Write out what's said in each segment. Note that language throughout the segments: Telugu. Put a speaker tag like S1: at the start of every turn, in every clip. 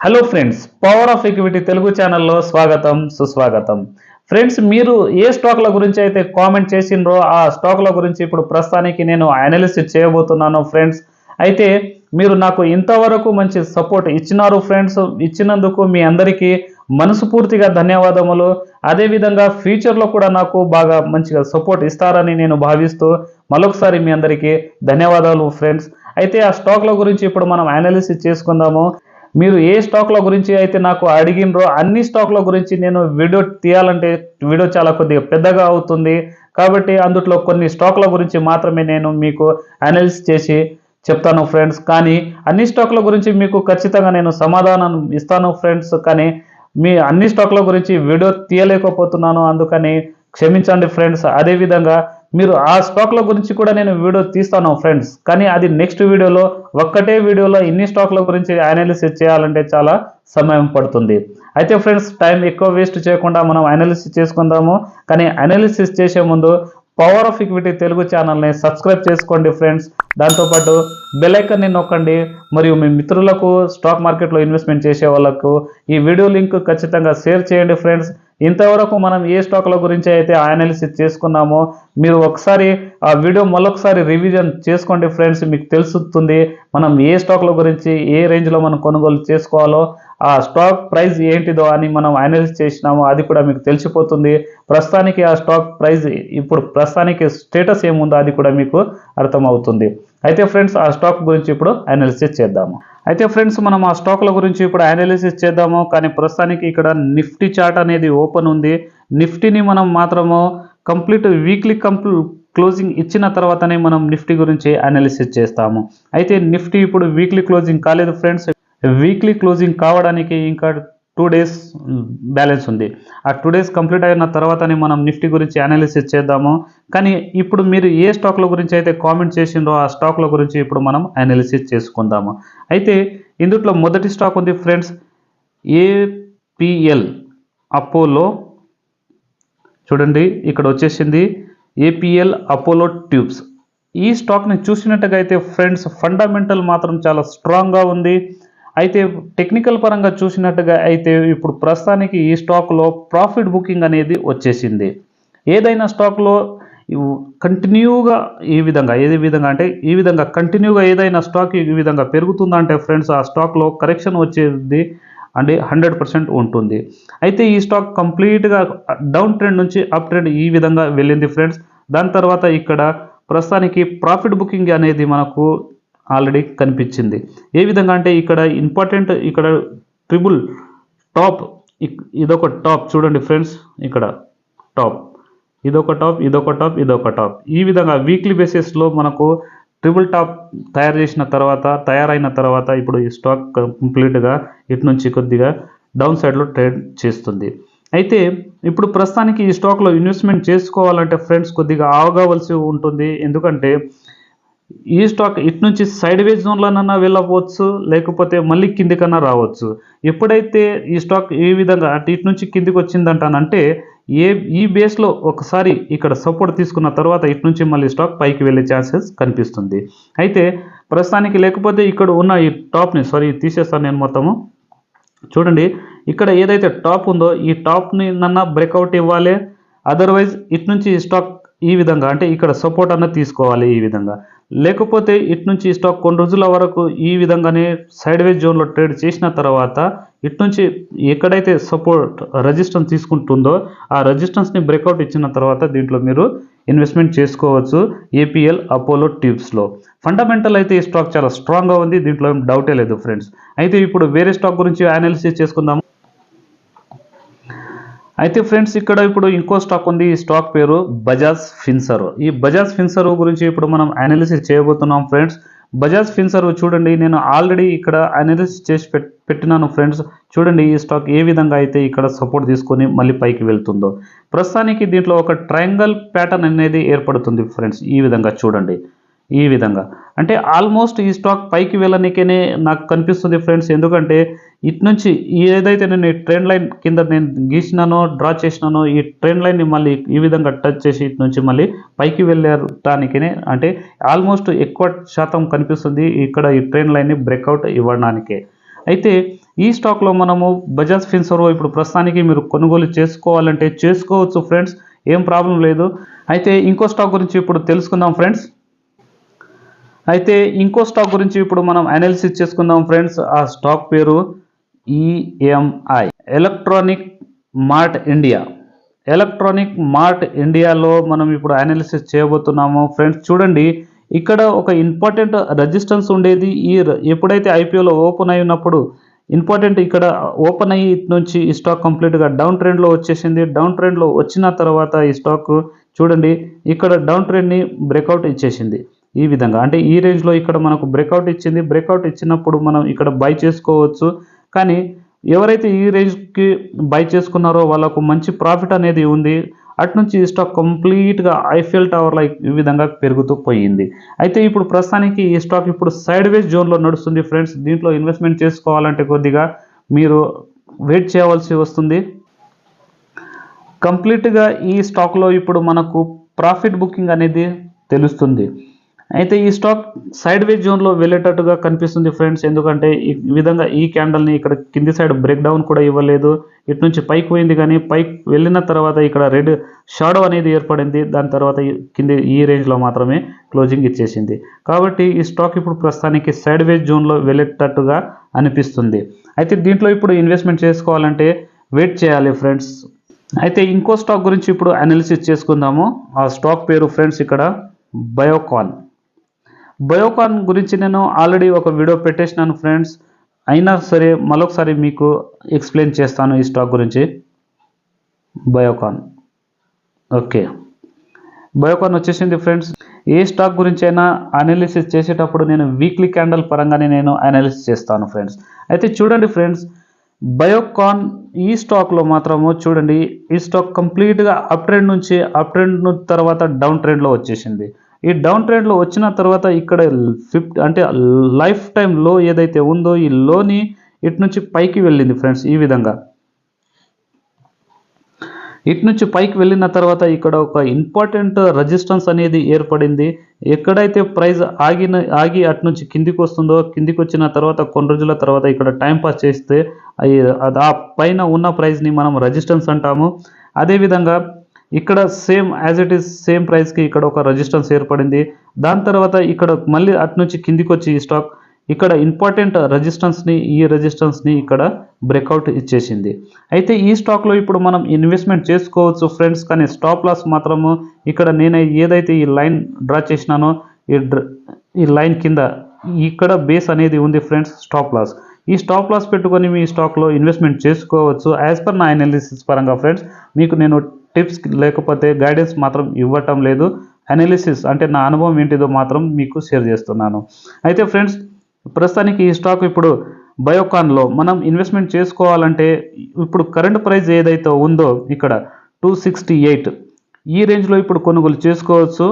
S1: Hello friends power of equity Telugu ఛానల్లో స్వాగతం సుస్వాగతం. ఫ్రెండ్స్ మీరు ఏ స్టాక్ల గురించి అయితే కామెంట్ చేసిండ్రో ఆ స్టాక్ల గురించి ఇప్పుడు ప్రస్తుతానికి నేను అనాలిసిస్ చేయబోతున్నాను ఫ్రెండ్స్ అయితే మీరు నాకు ఇంతవరకు మంచి సపోర్ట్ ఇచ్చినారు ఫ్రెండ్స్ ఇచ్చినందుకు మీ అందరికీ మనస్ఫూర్తిగా ధన్యవాదములు. అదేవిధంగా ఫ్యూచర్లో కూడా నాకు బాగా మంచిగా సపోర్ట్ ఇస్తారని నేను భావిస్తూ మరొకసారి మీ అందరికీ ధన్యవాదాలు ఫ్రెండ్స్ అయితే ఆ స్టాక్ల గురించి ఇప్పుడు మనం అనాలిసిస్ చేసుకుందాము. మీరు ఏ స్టాక్ల గురించి అయితే నాకు అడిగినరో అన్ని స్టాక్ల గురించి నేను వీడియో తీయాలంటే వీడియో చాలా కొద్దిగా పెద్దగా అవుతుంది. కాబట్టి అందుట్లో కొన్ని స్టాక్ల గురించి మాత్రమే నేను మీకు అనాలిసిస్ చేసి చెప్తాను ఫ్రెండ్స్ కానీ అన్ని స్టాక్ల గురించి మీకు ఖచ్చితంగా నేను సమాధానం ఇస్తాను ఫ్రెండ్స్ కానీ మీ అన్ని స్టాక్ల గురించి వీడియో తీయలేకపోతున్నాను. అందుకని క్షమించండి ఫ్రెండ్స్ అదేవిధంగా మీరు ఆ స్టాక్ల గురించి కూడా నేను వీడియో తీస్తాను ఫ్రెండ్స్ కానీ అది నెక్స్ట్ వీడియోలో ఒక్కటే వీడియోలో ఇన్ని స్టాక్ల గురించి అనాలిసిస్ చేయాలంటే చాలా సమయం పడుతుంది. అయితే ఫ్రెండ్స్ టైం ఎక్కువ వేస్ట్ చేయకుండా మనం అనాలిసిస్ చేసుకుందాము. కానీ అనాలిసిస్ చేసే ముందు పవర్ ఆఫ్ ఈక్విటీ తెలుగు ఛానల్ని సబ్స్క్రైబ్ చేసుకోండి ఫ్రెండ్స్ దాంతోపాటు బెలైకన్ని నొక్కండి. మరియు మీ మిత్రులకు స్టాక్ మార్కెట్లో ఇన్వెస్ట్మెంట్ చేసే వాళ్ళకు ఈ వీడియో లింక్ ఖచ్చితంగా షేర్ చేయండి ఫ్రెండ్స్ ఇంతవరకు మనం ఏ స్టాక్ల గురించి అయితే అనాలిసిస్ చేసుకున్నామో మీరు ఒకసారి ఆ వీడియో మళ్ళొకసారి రివిజన్ చేసుకోండి ఫ్రెండ్స్ మీకు తెలుస్తుంది మనం ఏ స్టాక్ల గురించి ఏ రేంజ్లో మనం కొనుగోలు చేసుకోవాలో ఆ స్టాక్ ప్రైస్ ఏంటిదో అని మనం అనాలిసిస్ చేసినామో అది కూడా మీకు తెలిసిపోతుంది. ప్రస్తుతానికి ఆ స్టాక్ ప్రైస్ ఇప్పుడు ప్రస్తుతానికి స్టేటస్ ఏముందో అది కూడా మీకు అర్థమవుతుంది. అయితే ఫ్రెండ్స్ ఆ స్టాక్ గురించి ఇప్పుడు అనాలిసిస్ చేద్దాము. అయితే ఫ్రెండ్స్ మనం ఆ స్టాక్ల గురించి ఇప్పుడు అనాలిసిస్ చేద్దాము. కానీ ప్రస్తుతానికి ఇక్కడ నిఫ్టీ చార్ట్ అనేది ఓపెన్ ఉంది. నిఫ్టీని మనం మాత్రము కంప్లీట్ వీక్లీ కంప్లీ క్లోజింగ్ ఇచ్చిన తర్వాతనే మనం నిఫ్టీ గురించి అనాలిసిస్ చేస్తాము. అయితే నిఫ్టీ ఇప్పుడు వీక్లీ క్లోజింగ్ కాలేదు ఫ్రెండ్స్. వీక్లీ క్లోజింగ్ కావడానికి ఇంకా టూ డేస్ బ్యాలెన్స్ ఉంది. ఆ టూ డేస్ కంప్లీట్ అయిన తర్వాతనే మనం నిఫ్టీ గురించి అనాలిసిస్ చేద్దాము. కానీ ఇప్పుడు మీరు ఏ స్టాక్ల గురించి అయితే కామెంట్ చేసిండ్రో ఆ స్టాక్ల గురించి ఇప్పుడు మనం అనాలిసిస్ చేసుకుందాము. అయితే ఇందుట్లో మొదటి స్టాక్ ఉంది ఫ్రెండ్స్ ఏపిఎల్ అపోలో చూడండి ఇక్కడ వచ్చేసింది ఏపీఎల్ అపోలో ట్యూబ్స్ ఈ స్టాక్ని చూసినట్టుగా అయితే ఫ్రెండ్స్ ఫండమెంటల్ మాత్రం చాలా స్ట్రాంగ్గా ఉంది. అయితే టెక్నికల్ పరంగా చూసినట్టుగా అయితే ఇప్పుడు ప్రస్తుతానికి ఈ స్టాక్లో ప్రాఫిట్ బుకింగ్ అనేది వచ్చేసింది. ఏదైనా స్టాక్లో కంటిన్యూగా ఈ విధంగా ఏ విధంగా అంటే ఈ విధంగా కంటిన్యూగా ఏదైనా స్టాక్ ఈ విధంగా పెరుగుతుందంటే ఫ్రెండ్స్ ఆ స్టాక్లో కరెక్షన్ వచ్చేది అంటే హండ్రెడ్ పర్సెంట్ ఉంటుంది. అయితే ఈ స్టాక్ కంప్లీట్గా డౌన్ ట్రెండ్ నుంచి అప్ ట్రెండ్ ఈ విధంగా వెళ్ళింది ఫ్రెండ్స్ దాని తర్వాత ఇక్కడ ప్రస్తుతానికి ప్రాఫిట్ బుకింగ్ అనేది మనకు ఆల్రెడీ కనిపించింది. ఏ విధంగా అంటే ఇక్కడ ఇంపార్టెంట్ ఇక్కడ ట్రిబుల్ టాప్ ఇదొక టాప్ చూడండి ఫ్రెండ్స్ ఇక్కడ టాప్. ఇదొక టాప్ ఇదొక టాప్ ఇదొక టాప్. ఈ విధంగా వీక్లీ బేసిస్లో మనకు ట్రిపుల్ టాప్ తయారు చేసిన తర్వాత తయారైన తర్వాత ఇప్పుడు ఈ స్టాక్ కంప్లీట్గా ఇటు నుంచి కొద్దిగా డౌన్ సైడ్లో ట్రేడ్ చేస్తుంది. అయితే ఇప్పుడు ప్రస్తుతానికి ఈ స్టాక్లో ఇన్వెస్ట్మెంట్ చేసుకోవాలంటే ఫ్రెండ్స్ కొద్దిగా ఆగవలసి ఉంటుంది. ఎందుకంటే ఈ స్టాక్ ఇటు నుంచి సైడ్ వేజ్ జోన్లోనన్నా వెళ్ళవచ్చు లేకపోతే మళ్ళీ కిందికన్నా రావచ్చు. ఎప్పుడైతే ఈ స్టాక్ ఈ విధంగా అటు ఇటు నుంచి కిందికి వచ్చిందంటానంటే ఏ ఈ బేస్లో ఒకసారి ఇక్కడ సపోర్ట్ తీసుకున్న తర్వాత ఇటు నుంచి మళ్ళీ స్టాక్ పైకి వెళ్ళే ఛాన్సెస్ కనిపిస్తుంది. అయితే ప్రస్తుతానికి లేకపోతే ఇక్కడ ఉన్న ఈ టాప్ని సారీ తీసేస్తాను నేను మొత్తము. చూడండి ఇక్కడ ఏదైతే టాప్ ఉందో ఈ టాప్ని నన్న బ్రేక్అవుట్ ఇవ్వాలి. అదర్వైజ్ ఇటు నుంచి ఈ స్టాక్ ఈ విధంగా అంటే ఇక్కడ సపోర్ట్ అన్నది తీసుకోవాలి ఈ విధంగా. లేకపోతే ఇటు నుంచి స్టాక్ కొన్ని రోజుల వరకు ఈ విధంగానే సైడ్ వేజ్ జోన్లో ట్రేడ్ చేసిన తర్వాత ఇటు నుంచి ఎక్కడైతే సపోర్ట్ రెజిస్టెన్స్ తీసుకుంటుందో ఆ రెజిస్టెన్స్ని బ్రేక్అవుట్ ఇచ్చిన తర్వాత దీంట్లో మీరు ఇన్వెస్ట్మెంట్ చేసుకోవచ్చు ఏపీఎల్ అపోలో ట్యూబ్స్లో ఫండమెంటల్ అయితే ఈ స్టాక్ చాలా స్ట్రాంగ్గా ఉంది దీంట్లో ఏం డౌటే లేదు ఫ్రెండ్స్ అయితే ఇప్పుడు వేరే స్టాక్ గురించి అనాలిసిస్ చేసుకుందాం అయితే ఫ్రెండ్స్ ఇక్కడ ఇప్పుడు ఇంకో స్టాక్ ఉంది. ఈ స్టాక్ పేరు బజాజ్ ఫిన్సర్. ఈ బజాజ్ ఫిన్సర్ గురించి ఇప్పుడు మనం అనాలిసిస్ చేయబోతున్నాం ఫ్రెండ్స్. బజాజ్ ఫిన్సర్ చూడండి నేను ఆల్రెడీ ఇక్కడ అనాలిసిస్ చేసి పెట్టినాను ఫ్రెండ్స్. చూడండి ఈ స్టాక్ ఏ విధంగా అయితే ఇక్కడ సపోర్ట్ తీసుకొని మళ్ళీ పైకి వెళ్తుందో. ప్రస్తుతానికి దీంట్లో ఒక ట్రయాంగల్ ప్యాటర్న్ అనేది ఏర్పడుతుంది ఫ్రెండ్స్ ఈ విధంగా చూడండి. ఈ విధంగా. అంటే ఆల్మోస్ట్ ఈ స్టాక్ పైకి వెళ్ళనికేనే నాకు కనిపిస్తుంది ఫ్రెండ్స్. ఎందుకంటే ఇటు నుంచి ఏదైతే నేను ఈ ట్రెండ్ లైన్ కింద నేను గీసినానో డ్రా చేసినానో ఈ ట్రెండ్ లైన్ని మళ్ళీ ఈ విధంగా టచ్ చేసి ఇటు నుంచి మళ్ళీ పైకి వెళ్ళటానికినే అంటే ఆల్మోస్ట్ ఎక్కువ శాతం కనిపిస్తుంది ఇక్కడ ఈ ట్రెండ్ లైన్ని బ్రేక్అవుట్ ఇవ్వడానికే. అయితే ఈ స్టాక్లో మనము బజాజ్ ఫిన్సర్వో ఇప్పుడు ప్రస్తుతానికి మీరు కొనుగోలు చేసుకోవాలంటే చేసుకోవచ్చు ఫ్రెండ్స్. ఏం ప్రాబ్లం లేదు. అయితే ఇంకో స్టాక్ గురించి ఇప్పుడు తెలుసుకుందాం ఫ్రెండ్స్. అయితే ఇంకో స్టాక్ గురించి ఇప్పుడు మనం అనాలిసిస్ చేసుకుందాం ఫ్రెండ్స్. ఆ స్టాక్ పేరు EMI electronic mart India electronic mart ఇండియాలో మనం ఇప్పుడు అనాలిసిస్ చేయబోతున్నాము. ఫ్రెండ్స్ చూడండి ఇక్కడ ఒక ఇంపార్టెంట్ రెజిస్టెన్స్ ఉండేది. ఈ ఎప్పుడైతే ఐపీఓలో ఓపెన్ అయి ఉన్నప్పుడు ఇంపార్టెంట్ ఇక్కడ ఓపెన్ అయ్యి నుంచి ఈ స్టాక్ కంప్లీట్గా డౌన్ ట్రెండ్లో వచ్చేసింది. డౌన్ ట్రెండ్లో వచ్చిన తర్వాత ఈ స్టాక్ చూడండి ఇక్కడ డౌన్ ట్రెండ్ని బ్రేక్అవుట్ ఇచ్చేసింది. ఈ విధంగా. అంటే ఈ రేంజ్లో ఇక్కడ మనకు బ్రేక్అవుట్ ఇచ్చింది. బ్రేక్అవుట్ ఇచ్చినప్పుడు మనం ఇక్కడ బై చేసుకోవచ్చు. కానీ ఎవరైతే ఈ రేంజ్కి బై చేసుకున్నారో వాళ్ళకు మంచి ప్రాఫిట్ అనేది ఉంది. అటు నుంచి ఈ స్టాక్ కంప్లీట్గా ఐఫిఎల్ టవర్లో ఈ విధంగా పెరుగుతూ పోయింది. అయితే ఇప్పుడు ప్రస్తుతానికి ఈ స్టాక్ ఇప్పుడు సైడ్ వేస్ జోన్లో నడుస్తుంది ఫ్రెండ్స్ దీంట్లో ఇన్వెస్ట్మెంట్ చేసుకోవాలంటే కొద్దిగా మీరు వెయిట్ చేయవలసి వస్తుంది. కంప్లీట్గా ఈ స్టాక్లో ఇప్పుడు మనకు ప్రాఫిట్ బుకింగ్ అనేది తెలుస్తుంది. అయితే ఈ స్టాక్ సైడ్ వేజ్ జోన్లో వెళ్ళేటట్టుగా కనిపిస్తుంది ఫ్రెండ్స్. ఎందుకంటే ఈ విధంగా ఈ క్యాండల్ని ఇక్కడ కింది సైడ్ బ్రేక్ డౌన్ కూడా ఇవ్వలేదు. ఇటు నుంచి పైకి పోయింది కానీ పైకి వెళ్ళిన తర్వాత ఇక్కడ రెడ్ షాడో అనేది ఏర్పడింది. దాని తర్వాత కింది ఈ రేంజ్లో మాత్రమే క్లోజింగ్ ఇచ్చేసింది. కాబట్టి ఈ స్టాక్ ఇప్పుడు ప్రస్తుతానికి సైడ్ వేజ్ జోన్లో వెళ్ళేటట్టుగా అనిపిస్తుంది. అయితే దీంట్లో ఇప్పుడు ఇన్వెస్ట్మెంట్ చేసుకోవాలంటే వెయిట్ చేయాలి ఫ్రెండ్స్. అయితే ఇంకో స్టాక్ గురించి ఇప్పుడు అనాలిసిస్ చేసుకుందాము. ఆ స్టాక్ పేరు ఫ్రెండ్స్ ఇక్కడ బయోకాన్. బయోకాన్ గురించి నేను ఆల్రెడీ ఒక వీడియో పెట్టేసినాను ఫ్రెండ్స్. అయినా సరే మరొకసారి మీకు ఎక్స్ప్లెయిన్ చేస్తాను ఈ స్టాక్ గురించి. బయోకాన్. ఓకే. బయోకాన్ వచ్చేసింది ఫ్రెండ్స్. ఏ స్టాక్ గురించి అయినా అనాలిసిస్ చేసేటప్పుడు నేను వీక్లీ క్యాండల్ పరంగానే నేను అనాలిసిస్ చేస్తాను ఫ్రెండ్స్. అయితే చూడండి ఫ్రెండ్స్. బయోకాన్ ఈ స్టాక్లో మాత్రము చూడండి ఈ స్టాక్ కంప్లీట్గా అప్ ట్రెండ్ నుంచి అప్ ట్రెండ్ తర్వాత డౌన్ ట్రెండ్లో వచ్చేసింది. ఈ డౌన్ ట్రెండ్లో వచ్చిన తర్వాత ఇక్కడ ఫిఫ్త్ అంటే లైఫ్ టైం లో ఏదైతే ఉందో ఈ లోని ఇటు నుంచి పైకి వెళ్ళింది ఫ్రెండ్స్ ఈ విధంగా. ఇటు నుంచి పైకి వెళ్ళిన తర్వాత ఇక్కడ ఒక ఇంపార్టెంట్ రెజిస్టెన్స్ అనేది ఏర్పడింది. ఎక్కడైతే ప్రైస్ ఆగిన ఆగి అటు నుంచి కిందికి వస్తుందో కిందికి వచ్చిన తర్వాత కొన్ని రోజుల తర్వాత ఇక్కడ టైం పాస్ చేస్తే అది ఆ పైన ఉన్న ప్రైజ్ని మనం రెజిస్టెన్స్ అంటాము. అదేవిధంగా ఇక్కడ same as it is same ప్రైస్కి ఇక్కడ ఒక రెజిస్టెన్స్ ఏర్పడింది. దాని తర్వాత ఇక్కడ మళ్ళీ అటు నుంచి కిందికి వచ్చి ఈ స్టాక్ ఇక్కడ ఇంపార్టెంట్ రెజిస్టెన్స్ని ఈ రెజిస్టెన్స్ని ఇక్కడ బ్రేక్అవుట్ ఇచ్చేసింది. అయితే ఈ స్టాక్లో ఇప్పుడు మనం ఇన్వెస్ట్మెంట్ చేసుకోవచ్చు ఫ్రెండ్స్ కానీ స్టాప్ లాస్ మాత్రము ఇక్కడ నేను ఏదైతే ఈ లైన్ డ్రా చేసినానో ఈ డ్ర- ఈ లైన్ కింద ఇక్కడ బేస్ అనేది ఉంది ఫ్రెండ్స్ స్టాప్ లాస్ ఈ స్టాప్ లాస్ పెట్టుకొని మీ స్టాక్లో ఇన్వెస్ట్మెంట్ చేసుకోవచ్చు యాజ్ పర్ నా అనాలిసిస్ పరంగా ఫ్రెండ్స్ మీకు నేను టిప్స్ లేకపోతే గైడెన్స్ మాత్రం ఇవ్వటం లేదు. అనాలిసిస్ అంటే నా అనుభవం ఏంటిదో మాత్రం మీకు షేర్ చేస్తున్నాను. అయితే ఫ్రెండ్స్ ప్రస్తుతానికి ఈ స్టాక్ ఇప్పుడు బయోకాన్లో మనం ఇన్వెస్ట్మెంట్ చేసుకోవాలంటే ఇప్పుడు కరెంట్ ప్రైస్ ఏదైతే ఉందో ఇక్కడ టూ సిక్స్టీ ఎయిట్ ఈ రేంజ్లో ఇప్పుడు కొనుగోలు చేసుకోవచ్చు.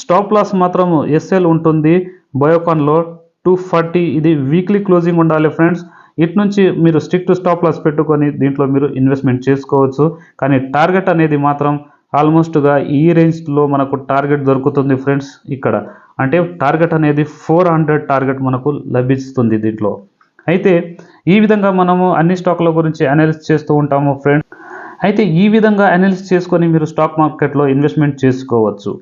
S1: స్టాప్ లాస్ మాత్రం ఎస్ఎల్ ఉంటుంది. బయోకాన్లో టూ ఫార్టీ ఇది వీక్లీ క్లోజింగ్ ఉండాలి ఫ్రెండ్స్ ఇటు నుంచి మీరు స్టిక్ టు స్టాప్ లాస్ పెట్టుకొని దీంట్లో మీరు ఇన్వెస్ట్మెంట్ చేసుకోవచ్చు. కానీ టార్గెట్ అనేది మాత్రం ఆల్మోస్ట్గా ఈ రేంజ్లో మనకు టార్గెట్ దొరుకుతుంది ఫ్రెండ్స్ ఇక్కడ. అంటే టార్గెట్ అనేది ఫోర్ హండ్రెడ్ టార్గెట్ మనకు లభిస్తుంది దీంట్లో. అయితే ఈ విధంగా మనము అన్ని స్టాక్ల గురించి అనాలిసిస్ చేస్తూ ఉంటాము ఫ్రెండ్స్. అయితే ఈ విధంగా అనాలిసిస్ చేసుకొని మీరు స్టాక్ మార్కెట్లో ఇన్వెస్ట్మెంట్ చేసుకోవచ్చు.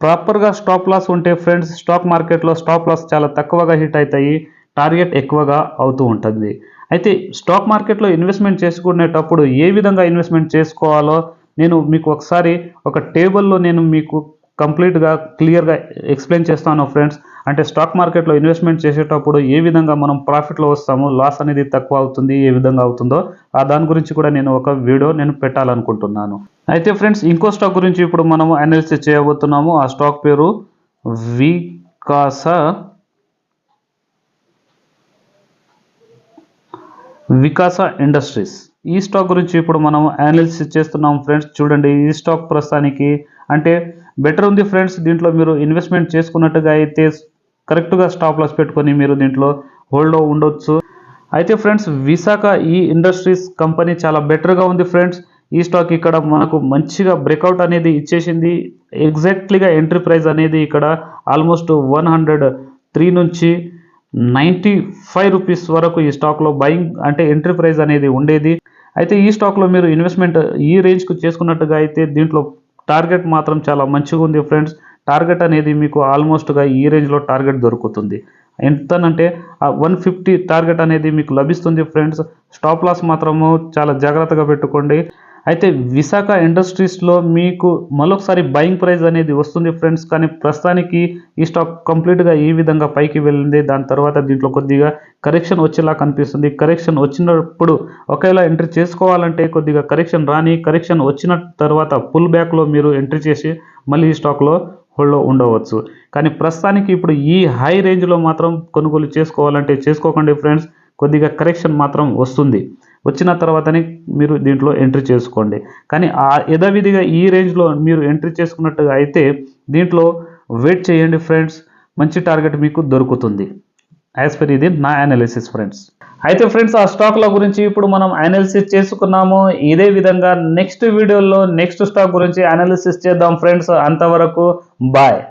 S1: ప్రాపర్గా స్టాప్ లాస్ ఉంటే ఫ్రెండ్స్ స్టాక్ మార్కెట్లో స్టాప్ లాస్ చాలా తక్కువగా హిట్ అవుతాయి. టార్గెట్ ఎక్కువగా అవుతూ ఉంటుంది. అయితే స్టాక్ మార్కెట్లో ఇన్వెస్ట్మెంట్ చేసుకునేటప్పుడు ఏ విధంగా ఇన్వెస్ట్మెంట్ చేసుకోవాలో నేను మీకు ఒకసారి ఒక టేబుల్లో నేను మీకు కంప్లీట్గా క్లియర్గా ఎక్స్ప్లెయిన్ చేస్తాను ఫ్రెండ్స్. అంటే స్టాక్ మార్కెట్లో ఇన్వెస్ట్మెంట్ చేసేటప్పుడు ఏ విధంగా మనం ప్రాఫిట్లో వస్తామో లాస్ అనేది తక్కువ అవుతుంది ఏ విధంగా అవుతుందో ఆ దాని గురించి కూడా నేను ఒక వీడియో నేను పెట్టాలనుకుంటున్నాను. అయితే ఫ్రెండ్స్ ఇంకో స్టాక్ గురించి ఇప్పుడు మనము అనాలిసిస్ చేయబోతున్నాము. ఆ స్టాక్ పేరు వికాస వికాస ఇండస్ట్రీస్. ఈ స్టాక్ గురించి ఇప్పుడు మనం అనాలిసిస్ చేస్తున్నాం ఫ్రెండ్స్. చూడండి ఈ స్టాక్ ప్రస్తుతానికి అంటే బెటర్ ఉంది ఫ్రెండ్స్ దీంట్లో మీరు ఇన్వెస్ట్మెంట్ చేసుకున్నట్టుగా అయితే కరెక్ట్గా స్టాప్ లాస్ పెట్టుకొని మీరు దీంట్లో హోల్డ్లో ఉండొచ్చు. అయితే ఫ్రెండ్స్ విశాఖ ఈ ఇండస్ట్రీస్ కంపెనీ చాలా బెటర్గా ఉంది ఫ్రెండ్స్. ఈ స్టాక్ ఇక్కడ మనకు మంచిగా బ్రేక్అవుట్ అనేది ఇచ్చేసింది. ఎగ్జాక్ట్లీగా ఎంట్రీ ప్రైస్ అనేది ఇక్కడ ఆల్మోస్ట్ వన్ హండ్రెడ్ త్రీ నుంచి నైంటీ ఫైవ్ రూపీస్ వరకు ఈ స్టాక్లో బయింగ్ అంటే ఎంట్రీ ప్రైస్ అనేది ఉండేది. అయితే ఈ స్టాక్లో మీరు ఇన్వెస్ట్మెంట్ ఈ రేంజ్కు చేసుకున్నట్టుగా అయితే దీంట్లో టార్గెట్ మాత్రం చాలా మంచిగా ఉంది ఫ్రెండ్స్ టార్గెట్ అనేది మీకు ఆల్మోస్ట్గా ఈ రేంజ్లో టార్గెట్ దొరుకుతుంది. ఎంతనంటే ఆ వన్ ఫిఫ్టీ టార్గెట్ అనేది మీకు లభిస్తుంది ఫ్రెండ్స్ స్టాప్ లాస్ మాత్రము చాలా జాగ్రత్తగా పెట్టుకోండి. అయితే విశాఖ ఇండస్ట్రీస్లో మీకు మరొకసారి బయింగ్ ప్రైస్ అనేది వస్తుంది ఫ్రెండ్స్ కానీ ప్రస్తుతానికి ఈ స్టాక్ కంప్లీట్గా ఈ విధంగా పైకి వెళ్ళింది. దాని తర్వాత దీంట్లో కొద్దిగా కరెక్షన్ వచ్చేలా కనిపిస్తుంది. కరెక్షన్ వచ్చినప్పుడు ఒకవేళ ఎంట్రీ చేసుకోవాలంటే కొద్దిగా కరెక్షన్ రాని కరెక్షన్ వచ్చిన తర్వాత పుల్ బ్యాక్లో మీరు ఎంట్రీ చేసి మళ్ళీ ఈ స్టాక్లో హోల్డ్లో ఉండవచ్చు. కానీ ప్రస్తుతానికి ఇప్పుడు ఈ హై రేంజ్లో మాత్రం కొనుగోలు చేసుకోవాలంటే చేసుకోకండి ఫ్రెండ్స్ కొద్దిగా కరెక్షన్ మాత్రం వస్తుంది. వచ్చిన తర్వాతనే మీరు దీంట్లో ఎంట్రీ చేసుకోండి. కానీ ఆ యథావిధిగా ఈ రేంజ్లో మీరు ఎంట్రీ చేసుకున్నట్టుగా అయితే దీంట్లో వెయిట్ చేయండి ఫ్రెండ్స్ మంచి టార్గెట్ మీకు దొరుకుతుంది. యాజ్ పర్ ఇది నా అనాలిసిస్ ఫ్రెండ్స్ అయితే ఫ్రెండ్స్ ఆ స్టాక్ల గురించి ఇప్పుడు మనం అనాలిసిస్ చేసుకున్నాము. ఇదే విధంగా నెక్స్ట్ వీడియోలో నెక్స్ట్ స్టాక్ గురించి అనాలిసిస్ చేద్దాం ఫ్రెండ్స్ అంతవరకు బాయ్